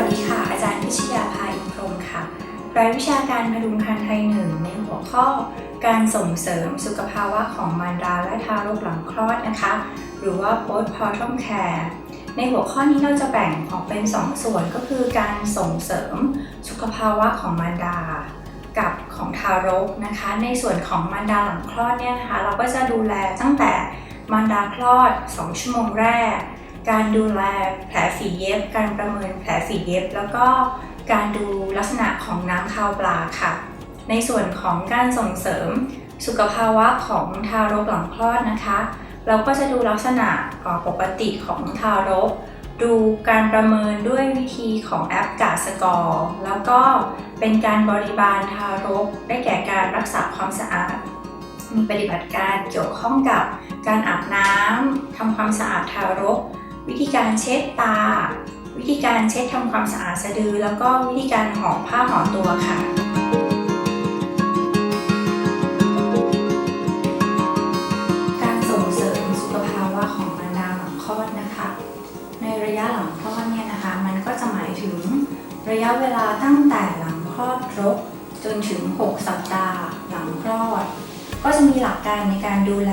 วัสดีค่ะ อาจารย์พิชยาภาอิพรมค่ะ รายวิชาการพดุงครรภ์ไทยหนึ่งในหัวข้อ การส่งเสริมสุขภาวะของมารดาและทารกหลังคลอดนะคะ หรือว่า postpartum care ในหัวข้อนี้เราจะแบ่งออกเป็น 2 ส่วนก็คือการส่งเสริมสุขภาวะของมารดา กับของทารกนะคะ ในส่วนของมารดาหลังคลอดเนี่ยนะคะ เราก็จะดูแลตั้งแต่มารดาคลอด 2 ชั่วโมงแรก การดูแลแผลฝีเย็บ การประเมินแผลฝีเย็บ แล้วก็การดูลักษณะของน้ำคาวปลาค่ะ ในส่วนของการส่งเสริมสุขภาวะของทารกหลังคลอดนะคะ เราก็จะดูลักษณะปกติของทารก ดูการประเมินด้วยวิธีของแอปกาสกอร์แล้วก็เป็นการบริบาลทารก ได้แก่การรักษาความสะอาด มีปฏิบัติการเกี่ยวข้องกับการอาบน้ำทำความสะอาดทารก วิธีการเช็ดตา วิธีการเช็ดทำความสะอาดสะดือ แล้วก็วิธีการห่อผ้าห่อตัวค่ะการส่งเสริมสุขภาวะของมารดาหลังคลอดนะคะในระยะหลังคลอดเนี่ยนะคะ มันก็จะหมายถึงระยะเวลาตั้งแต่หลังคลอดครบจนถึง 6 สัปดาห์หลังคลอด ก็จะมีหลักการในการดูแล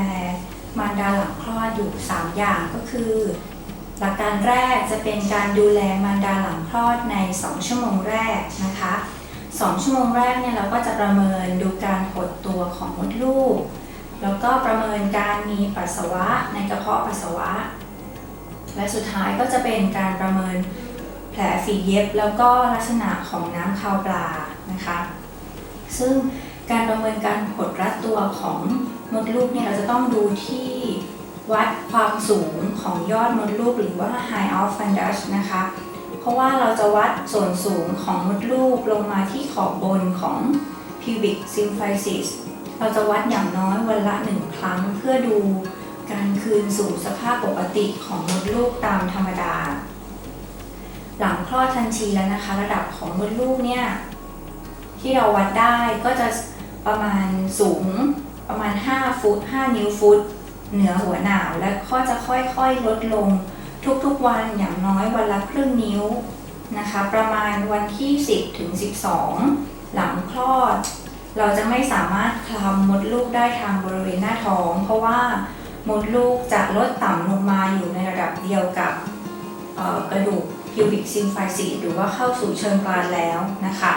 มารดาหลังคลอดอยู่ 3 อย่างก็คือ หลักการแรกจะเป็นการดูแลมารดาหลังคลอดใน 2 ชั่วโมงแรกนะคะ 2 ชั่วโมงแรกเนี่ยเราก็จะประเมินดูการหดตัวของมดลูก แล้วก็ประเมินการมีปัสสาวะในกระเพาะปัสสาวะ และสุดท้ายก็จะเป็นการประเมินแผลฝีเย็บ แล้วก็ลักษณะของน้ำคาวปลานะคะ ซึ่งการประเมินการหดรัดตัวของมดลูกเนี่ยเราจะต้องดูที่ วัดความสูงของยอดมดลูกหรือว่า high of fundus นะคะ เพราะว่าเราจะวัดส่วนสูงของมดลูกลงมาที่ขอบบนของ pubic symphysis เราจะวัดอย่างน้อยวันละหนึ่งครั้งเพื่อดูการคืนสู่สภาพปกติของมดลูกตามธรรมดา หลังคลอดทันทีแล้วนะคะ ระดับของมดลูกเนี่ย ที่เราวัดได้ก็จะประมาณสูงประมาณ 5 ฟุต 5 นิ้วฟุต เหนือหัวหนาวและก็จะค่อยๆลดลงทุกๆวันอย่างน้อยวันละครึ่งนิ้วนะคะ ประมาณวันที่ 10 ถึง 12 หลังคลอด เราจะไม่สามารถคลำมดลูกได้ทางบริเวณหน้าท้อง เพราะว่ามดลูกจะลดต่ำลงมาอยู่ในระดับเดียวกับกระดูก pubic symphysis หรือว่าเข้าสู่เชิงกรานแล้วนะคะ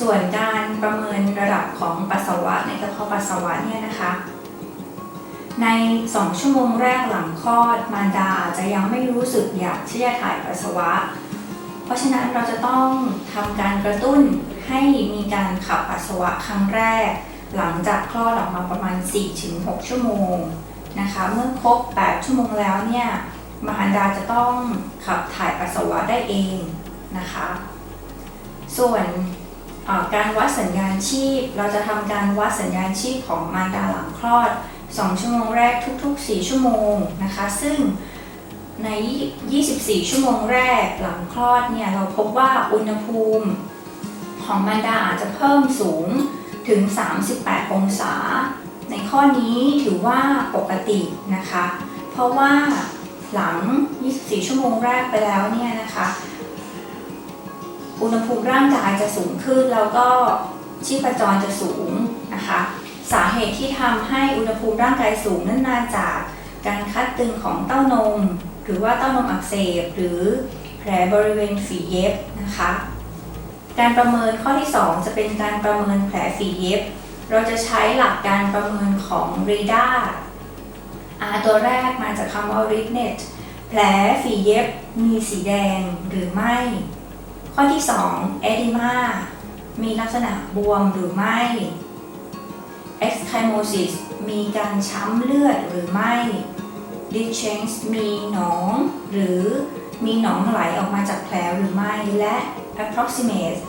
ส่วนการประเมินระดับของปัสสาวะในกระเพาะปัสสาวะเนี่ยนะคะ ใน 2 ชั่วโมงแรกหลังคลอด มารดาอาจจะยังไม่รู้สึกอยากที่จะถ่ายปัสสาวะ เพราะฉะนั้นเราจะต้องทำการกระตุ้นให้มีการขับปัสสาวะครั้งแรก หลังจากคลอดออกมาประมาณ 4-6 ชั่วโมงนะคะ เมื่อครบ 8 ชั่วโมงแล้วเนี่ยมารดาจะต้องขับถ่ายปัสสาวะได้เองนะคะ ส่วนการวัดสัญญาณชีพ เราจะทำการวัดสัญญาณชีพของมารดาหลังคลอด 2 ชั่วโมงแรกทุก ๆ 4 ชั่วโมงนะคะ ซึ่งใน 24 ชั่วโมงแรกหลังคลอดเนี่ยเราพบว่าอุณหภูมิของมารดาอาจจะเพิ่มสูงถึง 38 องศา ในข้อนี้ถือว่าปกตินะคะ เพราะว่าหลัง 24 ชั่วโมงแรกไปแล้วเนี่ยนะคะ อุณหภูมิร่างกายจะสูงขึ้นแล้วก็ชีพจรจะสูงนะคะ สาเหตุที่ทำให้อุณหภูมิร่างกายสูงนั่นมาจากการคัดตึงของเต้านม หรือว่าเต้านมอักเสบ หรือแผลบริเวณฝีเย็บนะคะ การประเมินข้อที่ 2 จะเป็นการประเมินแผลฝีเย็บ เราจะใช้หลักการประเมินของ r ดา R ตัวแรกมาจากคำว่า Rignet แผลฝีเย็บมีสีแดงหรือไม่ ข้อที่ 2 edema มีลักษณะบวมหรือไม่ ecchymosis มีการช้ำเลือดหรือไม่ discharge มีหนอง หรือมีหนองไหลออกมาจากแผลหรือไม่ และ approximate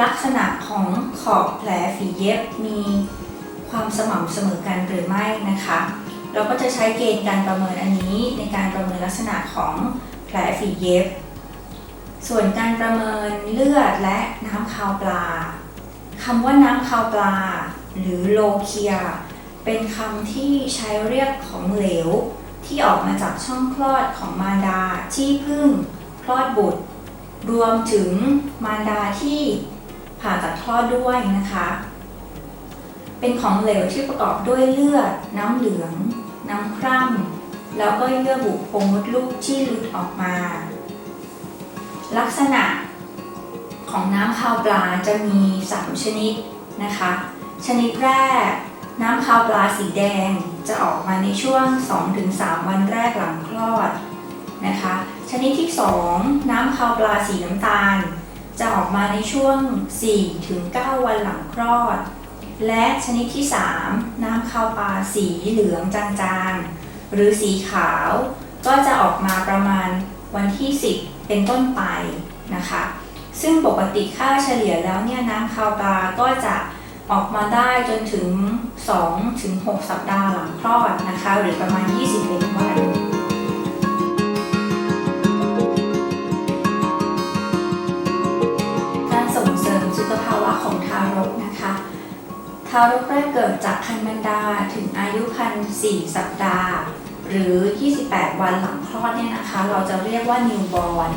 ลักษณะของขอบแผลฝีเย็บมีความสม่ำเสมอกันหรือไม่นะคะ เราก็จะใช้เกณฑ์การประเมินอันนี้ในการประเมินลักษณะของแผลฝีเย็บ ส่วนการประเมินเลือดและน้ำคาวปลาคำว่าน้ำคาวปลา หรือโลเคีย เป็นคำที่ใช้เรียกของเหลว ที่ออกมาจากช่องคลอดของมารดาที่พึ่งคลอดบุตร รวมถึงมารดาที่ผ่าตัดคลอดด้วยนะคะ เป็นของเหลวที่ประกอบด้วยเลือด น้ำเหลือง น้ำคร่ำแล้วก็เยื่อบุโพรงมดลูกที่หลุดออกมา ลักษณะของน้ำคาวปลาจะมี 3 ชนิดนะคะ ชนิดแรก น้ำคาวปลาสีแดงจะออกมาในช่วง 2-3 วันแรกหลังคลอดนะคะ ชนิดที่ 2 น้ำคาวปลาสีน้ำตาล จะออกมาในช่วง 4-9 วันหลังคลอด และชนิดที่ 3 น้ำคาวปลาสีเหลืองจางๆ หรือสีขาว ก็จะออกมาประมาณวันที่ 10 เป็นต้นไปนะคะ ซึ่งปกติค่าเฉลี่ยแล้วเนี่ยน้ำคาวปลาก็จะ ออกมาได้จนถึง 2-6สัปดาห์หลังคลอดนะคะ หรือประมาณ 21 วัน การส่งเสริมสุขภาวะของทารกนะคะ ทารกแรกเกิดจากคันบรรดาถึงอายุคัน4 สัปดาห์ หรือ 28 วันหลังคลอดเนี่ยนะคะ เราจะเรียกว่านิวบอร์น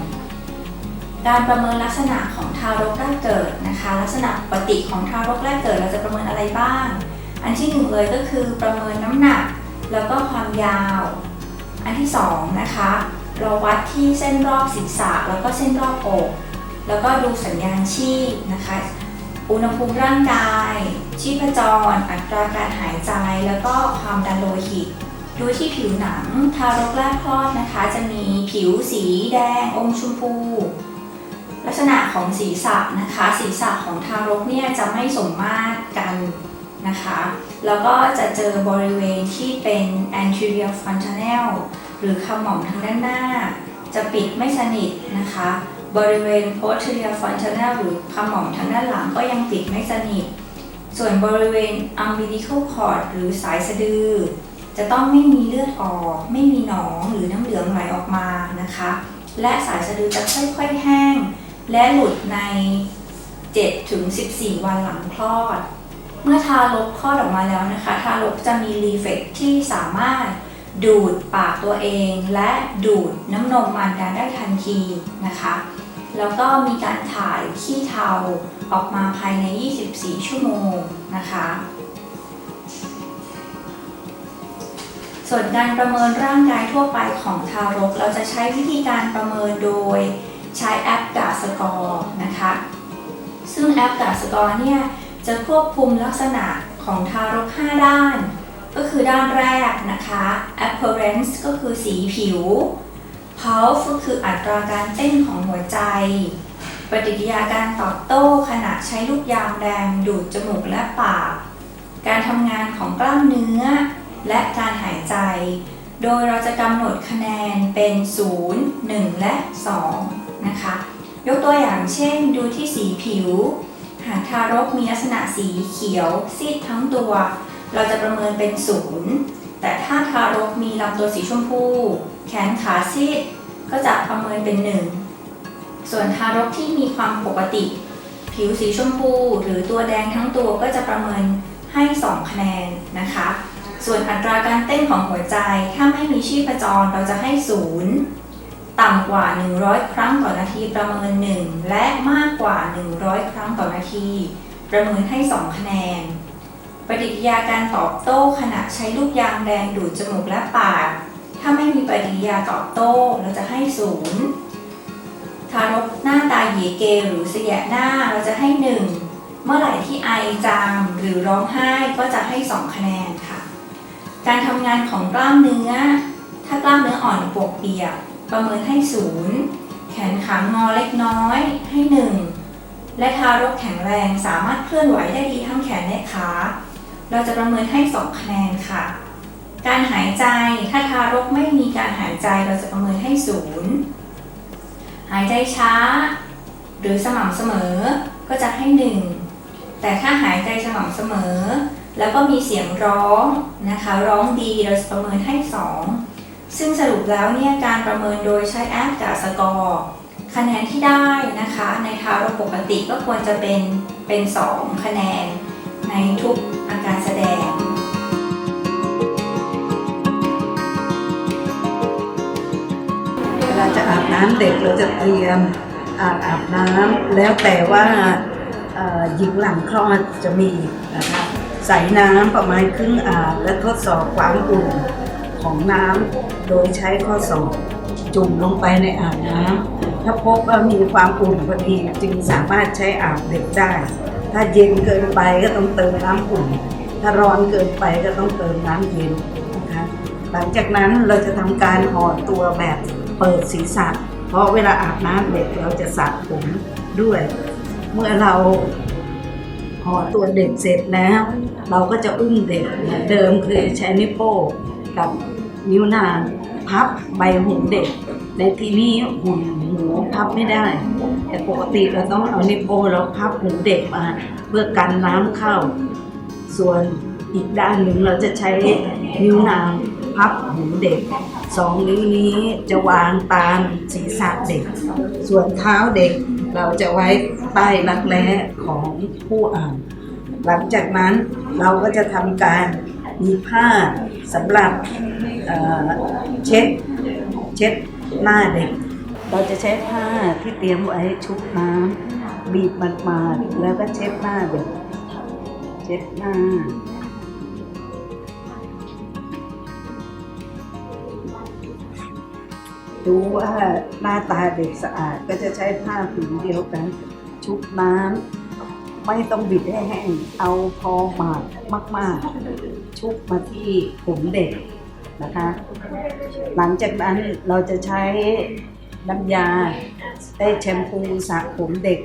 การประเมินลักษณะของทารกแรกเกิดนะคะ ลักษณะปกติของทารกแรกเกิดเราจะประเมินอะไรบ้าง อันที่หนึ่งเลยก็คือประเมินน้ำหนัก แล้วก็ความยาว อันที่สองนะคะ เราวัดที่เส้นรอบศีรษะแล้วก็เส้นรอบอก แล้วก็ดูสัญญาณชีพนะคะ อุณหภูมิร่างกาย ชีพจร อัตราการหายใจ แล้วก็ความดันโลหิตดูที่ผิวหนังทารกแรกคลอดนะคะ จะมีผิวสีแดง อมชมพู ลักษณะของศีรษะนะคะศีรษะของทารกเนี่ยจะไม่สมมาตรกันนะคะแล้วก็จะเจอบริเวณที่เป็น anterior fontanel หรือขมอมทางด้านหน้า จะปิดไม่สนิทนะคะ บริเวณ posterior fontanel หรือขมอมทางด้านหลังก็ยังปิดไม่สนิท ส่วนบริเวณ umbilical cord หรือสายสะดือ จะต้องไม่มีเลือดออก ไม่มีหนองหรือน้ำเหลืองไหลออกมานะคะ และสายสะดือจะค่อยๆแห้ง และหลุดใน 7-14 วันหลังคลอด เมื่อทารกคลอดออกมาแล้วนะคะ ทารกจะมีรีเฟกที่สามารถดูดปากตัวเองและดูดน้ำนมมารดาได้ทันทีนะคะ แล้วก็มีการถ่ายขี้เทาออกมาภายใน 24 ชั่วโมงนะคะ ส่วนการประเมินร่างกายทั่วไปของทารก เราจะใช้วิธีการประเมินโดย ใช้แอปกาสกอร์นะคะ ซึ่งแอปกาสกอร์เนี่ยจะควบคุมลักษณะของทารก 5 ด้าน ก็คือด้านแรกนะคะ appearance ก็คือสีผิว pulse ก็คืออัตราการเต้นของหัวใจ ปฏิกิริยาการตอบโต้ขณะใช้ลูกยางแดงดูดจมูกและปาก การทำงานของกล้ามเนื้อ และการหายใจ โดยเราจะกำหนดคะแนนเป็น 0 1 และ 2 นะคะ ยกตัวอย่างเช่น ดูที่สีผิว หากทารกมีลักษณะสีเขียว ซีดทั้งตัว เราจะประเมินเป็น0แต่ถ้าทารกมีลำตัวสีชมพู แขนขาซีด ก็จะประเมินเป็น1ส่วนทารกที่มีความปกติ ผิวสีชมพู หรือตัวแดงทั้งตัวก็จะประเมินให้ 2 คะแนนนะคะ ส่วนอัตราการเต้นของหัวใจถ้าไม่มีชีพจรเราจะให้ 0 ต่ำกว่า 100 ครั้งต่อนาทีประเมิน 1 และมากกว่า 100 ครั้งต่อนาที ประเมินให้ 2 คะแนน ปฏิกิริยาการตอบโต้ขณะใช้ลูกยางแดงดูดจมูกและปาก ถ้าไม่มีปฏิกิริยาตอบโต้เราจะให้ 0 ทารกหน้าตาเหยเกหรือเสียหน้าเราจะให้ 1 เมื่อไหร่ที่ไอจามหรือร้องไห้ก็จะให้ 2 คะแนนค่ะ การทำงานของกล้ามเนื้อ ถ้ากล้ามเนื้ออ่อนปวกเปียก ประเมินให้0แขนขางอเล็กน้อยให้1และทารกแข็งแรงสามารถเคลื่อนไหวได้ดีทั้งแขนและขา เราจะประเมินให้2คะแนนค่ะ การหายใจถ้าทารกไม่มีการหายใจเราจะประเมินให้0หายใจช้า หรือสม่ำเสมอก็จะให้1แต่ถ้าหายใจสม่ำเสมอ แล้วก็มีเสียงร้องนะคะ ร้องดีเราจะประเมินให้2 ซึ่งสรุปแล้วเนี่ยการประเมินโดยใช้แอปกับสกอร์คะแนนที่ได้นะคะในทารกปกติก็ควรจะเป็นเป็น 2 คะแนนในทุกอาการแสดง เวลาจะอาบน้ำเด็กเราจะเตรียมอางอาบน้ำแล้วแต่ว่าหญิงหลังคลอดจะมีนะคะใส่น้ำประมาณครึ่งอ่างและทดสอบความอุ่นของน้ำ โดยใช้ข้อศอกจุ่มลงไปในอ่างน้ำถ้าพบว่ามีความอุ่นพอดีจึงสามารถใช้อาบเด็กได้ ถ้าเย็นเกินไปก็ต้องเติมน้ำอุ่น ถ้าร้อนเกินไปก็ต้องเติมน้ำเย็นนะคะหลังจากนั้นเราจะทำการห่อตัวแบบเปิดศีรษะ เพราะเวลาอาบน้ำเด็กเราจะสระผมด้วย เมื่อเราห่อตัวเด็กเสร็จแล้ว เราก็จะอุ้มเด็กเหมือนเดิมคือใช้นิ้วโป้งกับ นิ้วนางพับใบหูเด็กในที่นี้หุ่นหูพับไม่ได้ แต่ปกติเราต้องเอานิโป้เราพับหูเด็กมา เพื่อกันน้ำเข้า ส่วนอีกด้านหนึ่งเราจะใช้นิ้วนางพับหูเด็กสองนิ้วนี้จะวางตามศีรษะเด็ก ส่วนเท้าเด็กเราจะไว้ใต้รักแร้ของผู้อ่าน หลังจากนั้นเราก็จะทำการมีผ้าสำหรับ เช็ดเช็ดหน้าเด็ก เราจะใช้ผ้าที่เตรียมไว้ชุบน้ำบีบมันมาดๆแล้วก็เช็ดหน้าเด็ก เช็ดหน้าดูว่าหน้าตาเด็กสะอาดก็จะใช้ผ้าผืนเดียวกัน ชุบน้ำไม่ต้องบิดให้แห้งเอาพอหมาดมาก ๆ ชุบมาที่ผมเด็ก นะคะ หลังจากนั้นเราจะใช้น้ำยาได้แชมพูสระผมเด็ก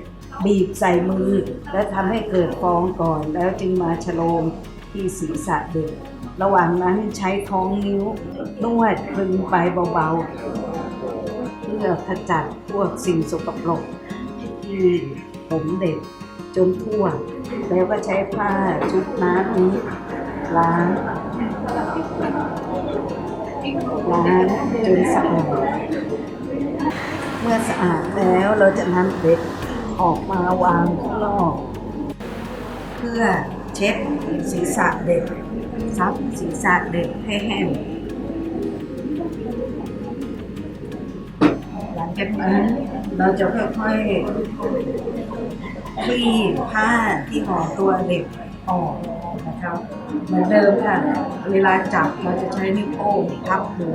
บีบใส่มือ แล้วทำให้เกิดฟองก่อน แล้วจึงมาชโลมที่ศีรษะเด็ก ระหว่างนั้นใช้ท้องนิ้วนวดคลึงไปเบาๆ เพื่อขจัดพวกสิ่งสกปรกที่ผมเด็กจนทั่ว แล้วก็ใช้ผ้าชุบน้ำนี้ล้าง ล้างจนสะอาด เมื่อสะอาดแล้วเราจะนำเด็กออกมาวางข้างนอก เพื่อเช็ดศีรษะเด็กซับศีรษะเด็กให้แห้งหลังจากนั้นเราจะค่อยๆคลี่ผ้าที่ห่อตัวเด็กออก นะครับเหมือนเดิมค่ะ เวลาจับเราจะใช้นิ้วโป้งพับหู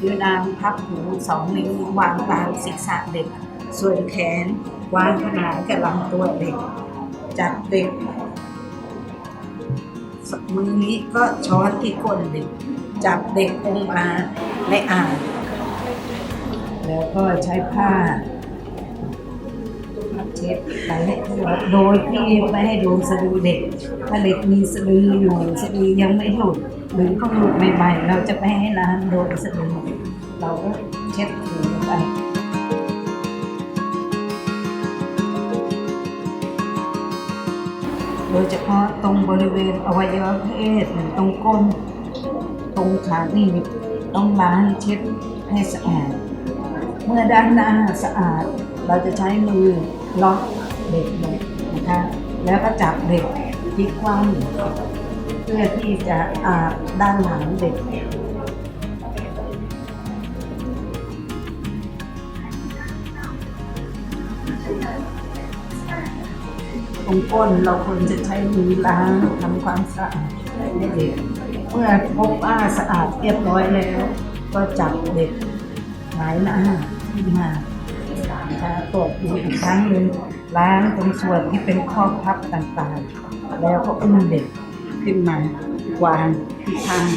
นิ้วนางพับหูสองนิ้ววางตามศีรษะเด็ก ส่วนแขนวางขนานกับลำตัวเด็ก จับเด็กมือนี้ก็ช้อนที่ก้นเด็ก จับเด็กลงมาในอ่างแล้วก็ใช้ผ้า เช็ดไปให้ทั่วโดยที่ไม่ให้โดนสะดือเด็กถ้าเด็กมีสะดืออยู่สะดือยังไม่หลุดหรือเขาหลุดใหม่ๆเราจะไม่ให้น้ำโดนสะดือเราก็เช็ดถูไปโดยเฉพาะตรงบริเวณอวัยวะเพศหรือตรงก้น ตรงขาหนีบต้องล้างเช็ดให้สะอาด เมื่อด้านหน้าสะอาดเราจะใช้มือ ล็อกเด็กนะคะแล้วก็จับเด็กพลิกคว่ำเพื่อที่จะอาบด้านหลังเด็กตรงก้นเราควรจะใช้มือล้างทำความสะอาดให้เด็ก เมื่อพบว่าสะอาดเรียบร้อยแล้ว ก็จับเด็กหายหน้าขึ้นมา นะคะตรวจดูอีกครั้งหนึ่งล้างตรงส่วนที่เป็นข้อพับต่างๆ แล้วก็อุ้มเด็กขึ้นมาวางที่ข้าง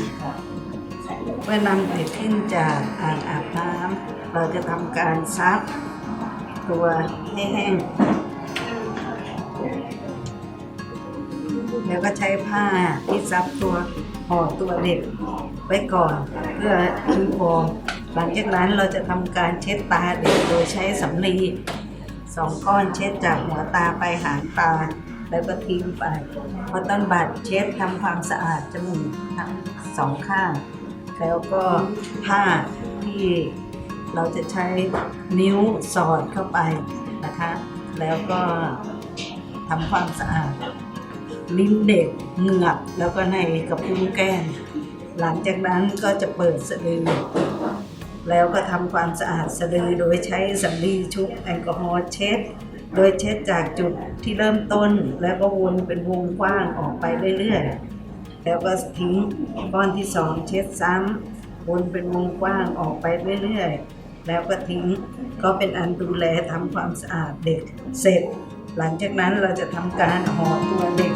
เมื่อนำเด็กขึ้นจากอ่างอาบน้ำเราจะทำการซักตัวให้แห้งแล้วก็ใช้ผ้าที่ซับตัวห่อตัวเด็กไว้ก่อนเพื่อคืนฟอง หลังจากนั้นเราจะทำการเช็ดตาเด็กโดยใช้สำลีสองก้อนเช็ดจากหัวตาไปหางตา แล้วก็ทิ้งไปพอต้นบัดเช็ดทำความสะอาดจมูกทั้งสองข้าง แล้วก็ผ้าที่เราจะใช้นิ้วสอดเข้าไปนะคะ แล้วก็ทำความสะอาด ลิ้นเด็กเหงือกแล้วก็ในกระพุ้งแก้มหลังจากนั้นก็จะเปิดสะดือ แล้วก็ทำความสะอาดสะดือโดยใช้สำลีชุบแอลกอฮอล์เช็ด โดยเช็ดจากจุดที่เริ่มต้น แล้วก็วนเป็นวงกว้างออกไปเรื่อยๆ แล้วก็ทิ้งก้อนที่สองเช็ดซ้ำวนเป็นวงกว้างออกไปเรื่อยๆ แล้วก็ทิ้งก็เป็นอันดูแลทำความสะอาดเด็กเสร็จ หลังจากนั้นเราจะทำการห่อตัวเด็ก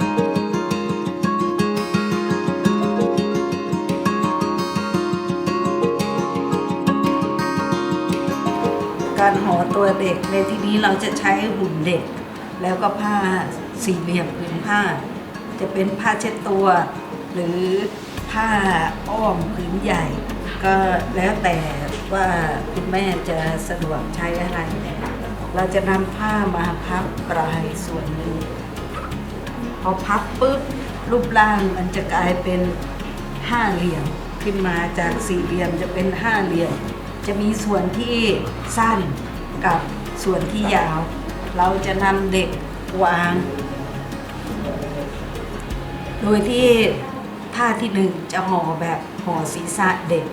การห่อตัวเด็กในที่นี้เราจะใช้หุ่นเด็ก แล้วก็ผ้าสี่เหลี่ยมผืนผ้า จะเป็นผ้าเช็ดตัว หรือผ้าอ้อมผืนใหญ่ ก็แล้วแต่ว่าคุณแม่จะสะดวกใช้อะไรเราจะนำผ้ามาพับปลายส่วนหนึ่งพอพับปุ๊บรูปร่างมันจะกลายเป็นห้าเหลี่ยมขึ้นมาจากสี่เหลี่ยมจะเป็นห้าเหลี่ยม จะมีส่วนที่สั้นกับส่วนที่ยาว เราจะนำเด็กวาง โดยที่ท่าที่หนึ่งจะห่อแบบห่อศีรษะเด็ก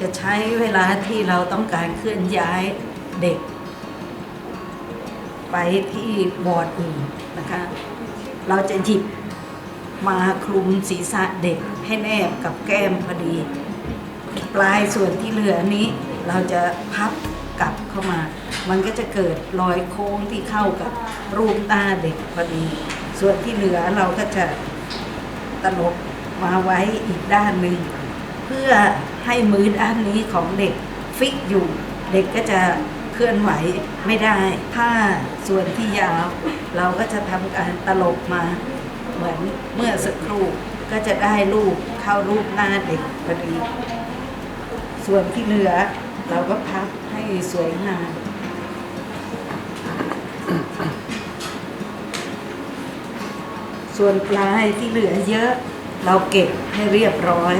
จะใช้เวลาที่เราต้องการเคลื่อนย้ายเด็ก ไปที่บอร์ดอื่นนะคะ เราจะหยิบมาคลุมศีรษะเด็กให้แนบกับแก้มพอดี ปลายส่วนที่เหลือนี้ เราจะพับกลับเข้ามา มันก็จะเกิดรอยโค้งที่เข้ากับรูปหน้าเด็กพอดี ส่วนที่เหลือเราก็จะตลบมาไว้อีกด้านหนึ่งเพื่อให้มือด้านนี้ของเด็กฟิกอยู่ เด็กก็จะเคลื่อนไหวไม่ได้ถ้าส่วนที่ยาว เราก็จะทำการตลบมาเหมือนเมื่อสักครู่ก็จะได้รูปเข้ารูปหน้าเด็กพอดี ส่วนที่เหลือ เราก็พับให้สวยงามส่วนปลายที่เหลือเยอะ เราเก็บให้เรียบร้อย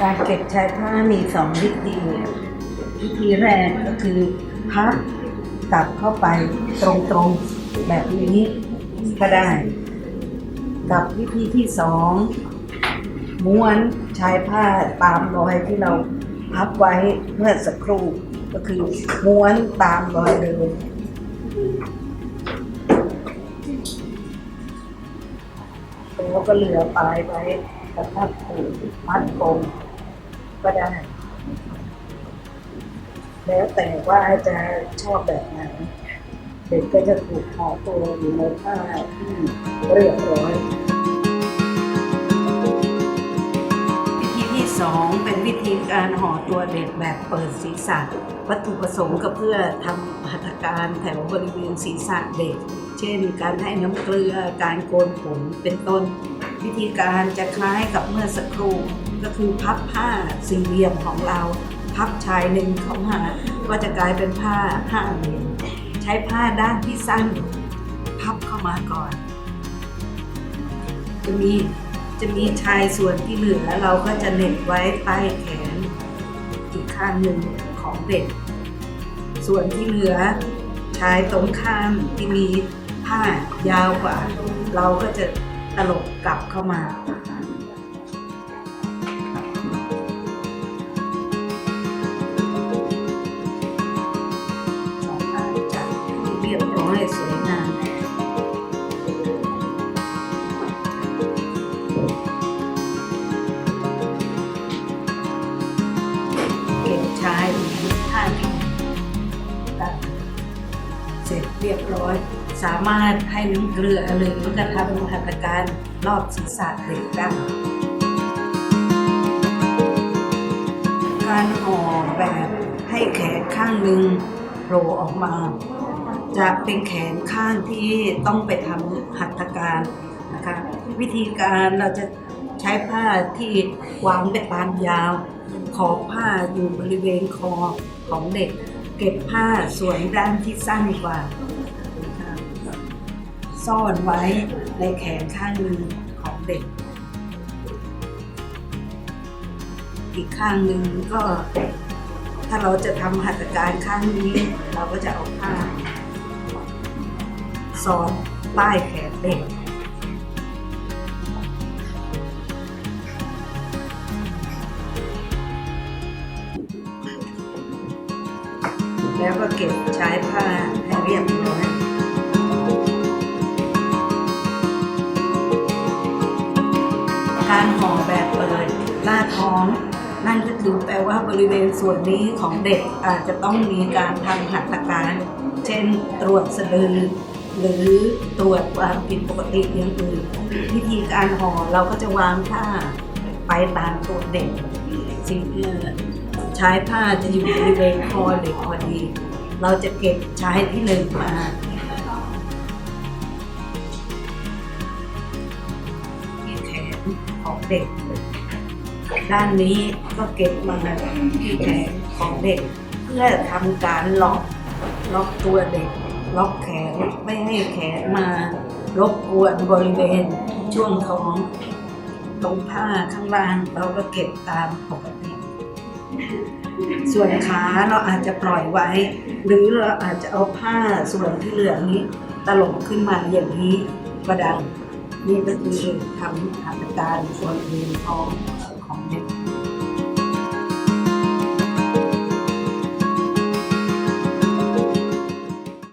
การเก็บใช้ผ้ามีสองวิธี วิธีแรกก็คือพับกลับเข้าไปตรงๆแบบนี้ก็ได้ กับวิธีที่สองม้วนใช้ผ้าตามรอยที่เรา พับไว้เมื่อสักครู่ก็คือม้วนตามรอยเดิมแล้วก็เหลือปลายไว้กับผ้าผูกมัดปมก็ได้ แล้วแต่ว่าจะชอบแบบไหนเด็กก็จะถูกห่อตัวอยู่ในผ้าที่เรียบร้อย 2. เป็นวิธีการห่อตัวเด็กแบบเปิดศีรษะ วัตถุประสงค์ก็เพื่อทำหัตการแถวบริเวณศีรษะเด็ก เช่น การให้น้ำเกลือการโกนผมเป็นต้น วิธีการจะคล้ายกับเมื่อสักครู่ก็คือพับผ้าสี่เหลี่ยมของเรา พับชายหนึ่งเข้ามาก็จะกลายเป็นผ้าห้าเหลี่ยมใช้ผ้าด้านที่สั้น พับเข้ามาก่อน จะมี จะมีชายส่วนที่เหลือเราก็จะเหน็บไว้ใต้แขนอีกข้างหนึ่งของเด็ก ส่วนที่เหลือชายตรงข้ามที่มีผ้ายาวกว่า เราก็จะตลบกลับเข้ามาามารถให้น้ำเกลือหรือกระทำหัตการรอบศีรษะเด็กได้การห่อแบบให้แขนข้างหนึ่งโผล่ออกมา จะเป็นแขนข้างที่ต้องไปทำหัตถการนะคะวิธีการเราจะใช้ผ้าที่วางไปตามยาว ขอบผ้าอยู่บริเวณคอของเด็ก เก็บผ้าส่วนด้านที่สั้นกว่า ซ่อนไว้ในแขนข้างหนึ่งของเด็ก อีกข้างหนึ่งก็ถ้าเราจะทำหัตถการข้างนี้ เราก็จะเอาผ้าสอดใต้แขนเด็กแล้วก็เก็บใช้ผ้าให้เรียบร้อย การห่อแบบเปิดหน้าท้อง นั่นก็คือแปลว่าบริเวณส่วนนี้ของเด็กอาจจะต้องมีการทำหัตถการ เช่นตรวจสะดือหรือตรวจความผิดปกติอย่างอื่นวิธีการห่อเราก็จะวางผ้าไปตามตัวเด็กสิ่งที่ใช้ผ้าจะอยู่บริเวณคอเด็กพอดี เราจะเก็บใช้ที่หนึ่งมาแขน ของเด็ก ด้านนี้ก็เก็บมาที่แขนของเด็ก เพื่อทำการล็อกล็อกตัวเด็ก ล็อกแขนไม่ให้แขนมารบกวนบริเวณช่วงท้องตรงผ้าข้างล่างเราก็เก็บตามปกติส่วนขาเราอาจจะปล่อยไว้ หรือเราอาจจะเอาผ้าส่วนที่เหลือนี้ตลบขึ้นมาอย่างนี้ก็ได้ นี่ก็คือคำหัตถการส่วนเรียนของของเด็ก